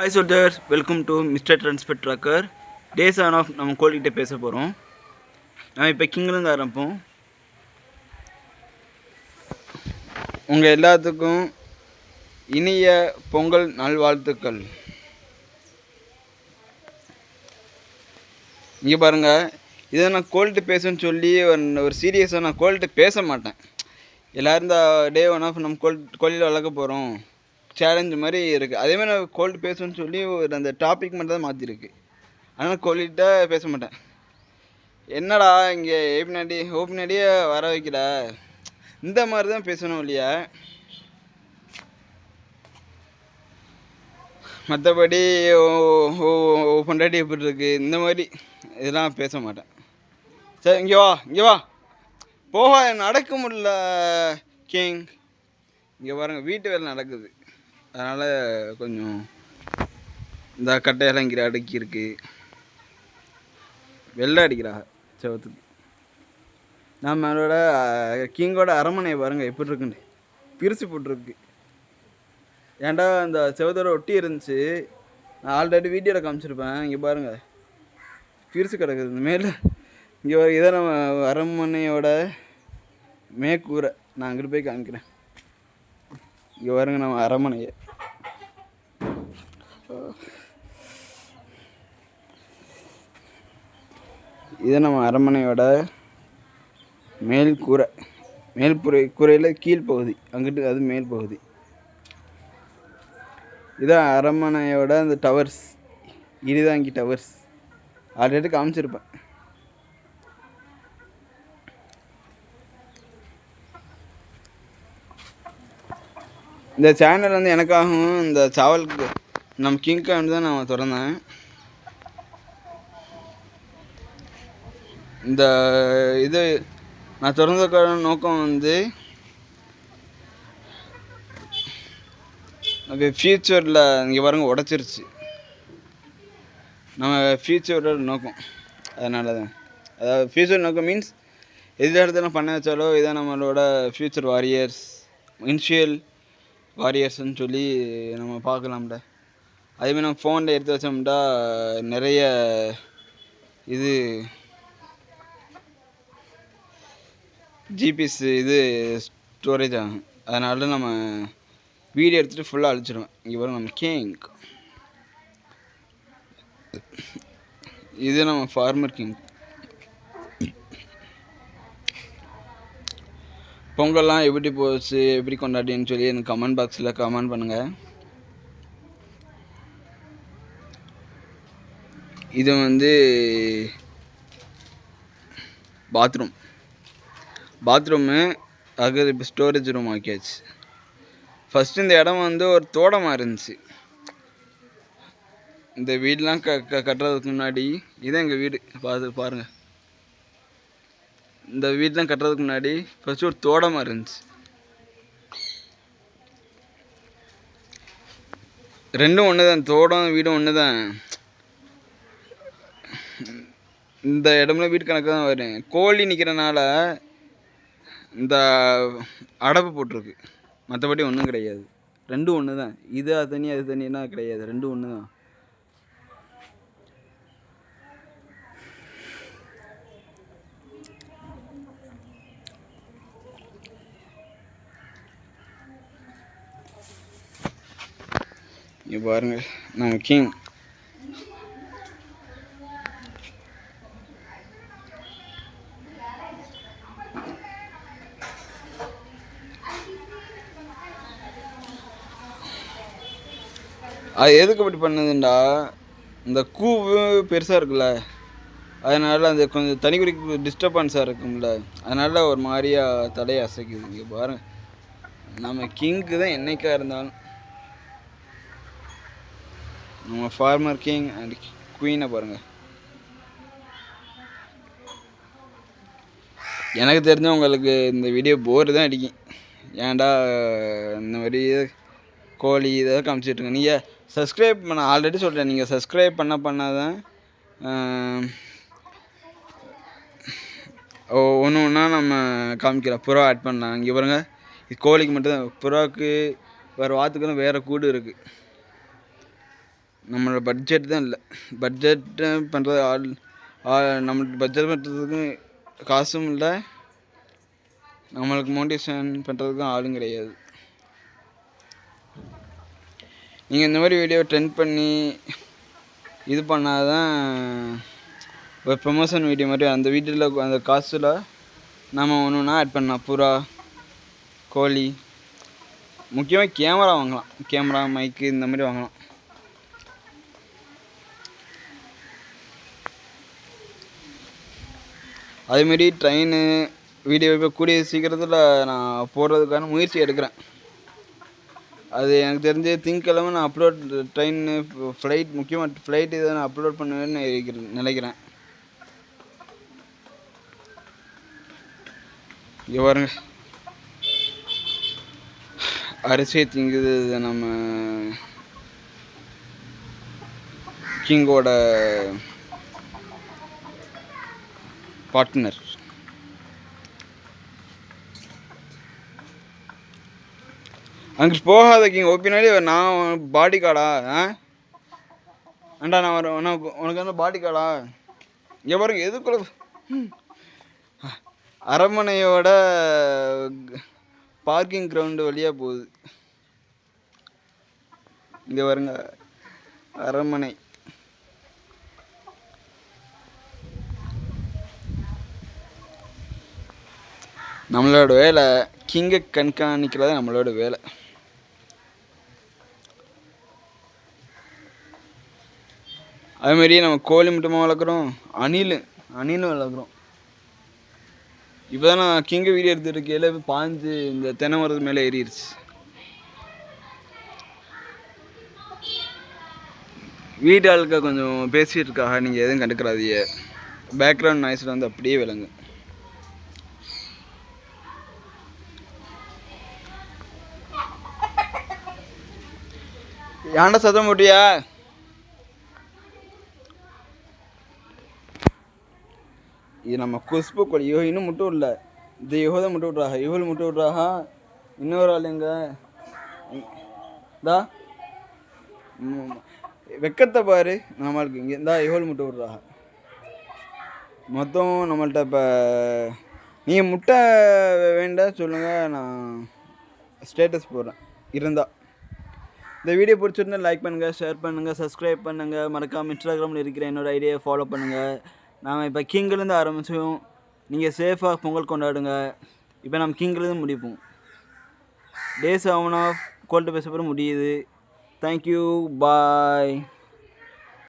Hi soldiers welcome to mister transfer tracker days on off நம்ம கோழிக்கிட்ட பேச போகிறோம் நான் இப்போ கிங்லேருந்து ஆரம்பிப்போம். உங்கள் எல்லாத்துக்கும் இனிய பொங்கல் நல்வாழ்த்துக்கள். இங்கே பாருங்கள் இதை நான் கோல்ட்டு பேசுன்னு சொல்லி ஒரு- ஒரு சீரியஸாக நான் கோல்ட்டு பேச மாட்டேன். எல்லோரும் இந்த டே ஒன் ஆஃப் நம்ம கோல் கோழியில் வளர்க்க போகிறோம் சேலஞ்சு மாதிரி இருக்குது அதேமாதிரி நான் கோல்டு பேசணும்னு சொல்லி ஒரு அந்த டாபிக் மட்டும் தான் மாற்றிருக்கு ஆனால் கோழிகிட்ட பேச மாட்டேன். என்னடா இங்கே ஏபினாடி ஓபினாடியே வர வைக்கல இந்த மாதிரி தான் பேசணும் இல்லையா? மற்றபடி ஓ பொண்டாட்டி எப்படி இருக்குது இந்த மாதிரி இதெல்லாம் பேச மாட்டேன். சரி இங்கே வா இங்கே வா. போக நடக்க முடியல கிங் இங்கே பாருங்கள் வீட்டு வேலை நடக்குது. அதனால் கொஞ்சம் இந்த கட்டையெல்லாம் இங்கே அடுக்கி இருக்கு. வெள்ளை அடிக்கிறாங்க செவத்துக்கு. நம்மளோட கிங்கோட அரண்மனை பாருங்கள் எப்படி இருக்குன்னு. பிரித்து போட்டிருக்கு. ஏன்டா அந்த செவத்தோட ஒட்டி இருந்துச்சு? நான் ஆல்ரெடி வீடியோவில் காமிச்சிருப்பேன். இங்கே பாருங்கள் பிரித்து கிடக்குது. இந்த மேலே இங்கே ஒரு இதை நம்ம அரண்மனையோட மேற்கூரை. நான் அங்கிட்டு போய் காமிக்கிறேன். இங்கே பாருங்கள் நம்ம அரண்மனையை. இது நம்ம அரண்மனையோட மேல் கூரை மேல்புரை கூரையில் கீழ் பகுதி அங்கிட்டு அது மேல் பகுதி. இதான் அரண்மனையோட அந்த டவர்ஸ் இருதாங்கி டவர்ஸ் ஆல்ரெடி காமிச்சிருப்பேன். இந்த சேனல் வந்து எனக்காகவும் இந்த சாவலுக்கு நம்ம கிங்க்கு வந்து தான் நான் திறந்தேன். இந்த இது நான் திறந்ததுக்கான நோக்கம் வந்து அது ஃப்யூச்சரில் இங்கே பாருங்க உடச்சிருச்சு. நம்ம ஃப்யூச்சரோட நோக்கம். அதனால தான் அதாவது ஃப்யூச்சர் நோக்கம் மீன்ஸ் எது இடத்துல பண்ண வச்சாலோ இதான் நம்மளோட ஃப்யூச்சர் வாரியர்ஸ் இன்ஷியல் வாரியர்ஸ்ன்னு சொல்லி நம்ம பார்க்கலாம்ல. அதேமாதிரி நம்ம ஃபோனில் எடுத்து வச்சோம்னா நிறைய இது ஜிபிஎஸ் இது ஸ்டோரேஜ் ஆகும். அதனால நம்ம வீடியோ எடுத்துகிட்டு ஃபுல்லாக அழிச்சிடுவேன் இங்கே வரும் நம்ம கேங்க் இது நம்ம ஃபார்மர் கிங் பொங்கல்லாம் எப்படி போச்சு எப்படி கொண்டாடின்னு சொல்லி எனக்கு கமெண்ட் பாக்ஸில் கமெண்ட் பண்ணுங்கள் இது வந்து பாத்ரூம் பாத்ரூமு அது இப்போ ஸ்டோரேஜ் ரூம் ஆக்கியாச்சு. ஃபஸ்ட்டு இந்த இடம் வந்து ஒரு தோட்டமாக இருந்துச்சு. இந்த வீடெலாம் க க கட்டுறதுக்கு முன்னாடி இதான் எங்கள் வீடு? பார்த்து பாருங்கள் இந்த வீடெலாம் கட்டுறதுக்கு முன்னாடி ஃபஸ்ட்டு ஒரு தோட்டமாக இருந்துச்சு. ரெண்டும் ஒன்று தான் தோட்டம் வீடும் ஒன்று தான் இந்த இடம்ல வீட்டு கணக்கு தான் வரும் கோழி நிற்கிறனால இந்த அடப்பு போட்டிருக்கு. மற்றபடி ஒன்றும் கிடையாது. ரெண்டும் ஒன்று தான் இது அது தனி அது தனினா கிடையாது. ரெண்டும் ஒன்று தான் இங்கே பாருங்கள் நம்ம கிங் அது எதுக்கு அப்படி பண்ணதுண்டா? இந்த கூவு பெருசாக இருக்குல்ல. அதனால அந்த கொஞ்சம் தனி குறிப்பு டிஸ்டர்பன்ஸாக இருக்கும்ல. அதனால ஒரு மாதிரியா தலையை அசைக்குது. இங்கே பாருங்க நம்ம கிங்க்கு தான் என்றைக்காக இருந்தாலும். நம்ம ஃபார்மர் கிங் அண்ட் குயினை பாருங்கள் எனக்கு தெரிஞ்சவங்களுக்கு இந்த வீடியோ போர் தான் அடிக்கும். ஏன்டா இந்த மாதிரி கோழி இதெல்லாம் காமிச்சிட்ருங்க நீங்கள் சப்ஸ்கிரைப் பண்ண ஆல்ரெடி சொல்கிறேன் நீங்கள் சப்ஸ்கிரைப் பண்ண பண்ணாதான் ஒன்று ஒன்றா நம்ம காமிக்கிறோம். புறா ஆட் பண்ணலாம் இங்கே பாருங்க. இது கோழிக்கு மட்டும்தான் புறாவுக்கு வேறு வாத்துக்கெல்லாம் வேறு கூடு இருக்குது நம்மளோட பட்ஜெட் தான் இல்லை. பட்ஜெட் பண்ணுறது ஆள் ஆள் நம்மளுக்கு பட்ஜெட் பண்ணுறதுக்கு காசும் இல்லை. நம்மளுக்கு மோட்டிவேஷன் பண்ணுறதுக்கும் ஆளும் கிடையாது. நீங்கள் இந்த மாதிரி வீடியோ ட்ரெண்ட் பண்ணி இது பண்ணாதான் ஒரு ப்ரொமோஷன் வீடியோ மாதிரி அந்த வீடியோவில் அந்த காசில் நம்ம ஒன்று ஒன்றா ஆட் பண்ணலாம். புறா கோழி முக்கியமாக கேமரா வாங்கலாம். கேமரா மைக்கு இந்த மாதிரி வாங்கலாம். அதேமாரி ட்ரெயின் வீடியோ இப்போ கூடிய சீக்கிரத்தில் நான் போடுறதுக்கான முயற்சி எடுக்கிறேன். அது எனக்கு தெரிஞ்சு திங்கக்கிழமை நான் அப்லோட் ட்ரெயின் ஃப்ளைட் முக்கியமாக ஃப்ளைட் இதை நான் அப்லோட் பண்ணுவேன்னு இருக்கிறேன் நினைக்கிறேன். இங்கே பாருங்க. அரிசியை திங்குது நம்ம கிங்கோட பார்ட்னர் அங்கிட்டு போகாத கிங். பின்னாடி நான் பாடி கார்டா ஆ? அண்டா நான் வரேன் உனக்கு வந்து பாடி கார்டா இங்கே பாருங்க எதுக்குள்ள? அரண்மனையோட பார்க்கிங் கிரவுண்டு வழியாக போகுது. இங்கே பாருங்க அரண்மனை. நம்மளோட வேலை கிங்கை கண்காணிக்கிறது நம்மளோட வேலை. அதுமாரி நம்ம கோழி மட்டுமா வளர்க்குறோம் அணில் அணிலும் வளர்க்குறோம். இப்போ தான் நான் கிங்கை வீடியோ இருக்கையில் பாஞ்சு இந்த தென்னை மரத்து மேலே ஏறிடுச்சு வீட்டு ஆளுக்க கொஞ்சம் பேசிகிட்டு இருக்காக நீங்கள் எதுவும் கண்டுக்கிறாதீங்க. பேக்ரவுண்ட் நாய்ஸில் வந்து அப்படியே விளங்கு. ஏன்டா சத்தம் போட்டியா? இது நம்ம குஷ்பு கோழி யோ இன்னும் மட்டும் இல்லை இந்த யுகதை மட்டும் விட்றாங்க இவள் மட்டும் விட்றாங்க இன்னொரு ஆள் எங்க? தா வெக்கத்தை பாரு. நம்மளுக்கு இங்கே இந்தா இவள் முட்டை விட்றாங்க மொத்தம் நம்மள்ட்ட இப்போ நீங்கள் முட்டை வேண்டாம் சொல்லுங்கள் நான் ஸ்டேட்டஸ் போடுறேன். இருந்தால் இந்த வீடியோ பிடிச்சிருந்தா லைக் பண்ணுங்கள் ஷேர் பண்ணுங்கள் சப்ஸ்கிரைப் பண்ணுங்கள் மறக்காமல் இன்ஸ்டாகிராமில் இருக்கிற என்னோடய ஐடியாவை ஃபாலோ பண்ணுங்கள் நாம் இப்போ கிங்கிலேருந்து ஆரம்பித்தோம் நீங்கள் சேஃபாக பொங்கல் கொண்டாடுங்க. இப்போ நம்ம கிங்கிலேருந்து முடிப்போம். டேஸ் ஆஃப் கோல்ட்டு பேசப்பட முடியுது. Thank you bye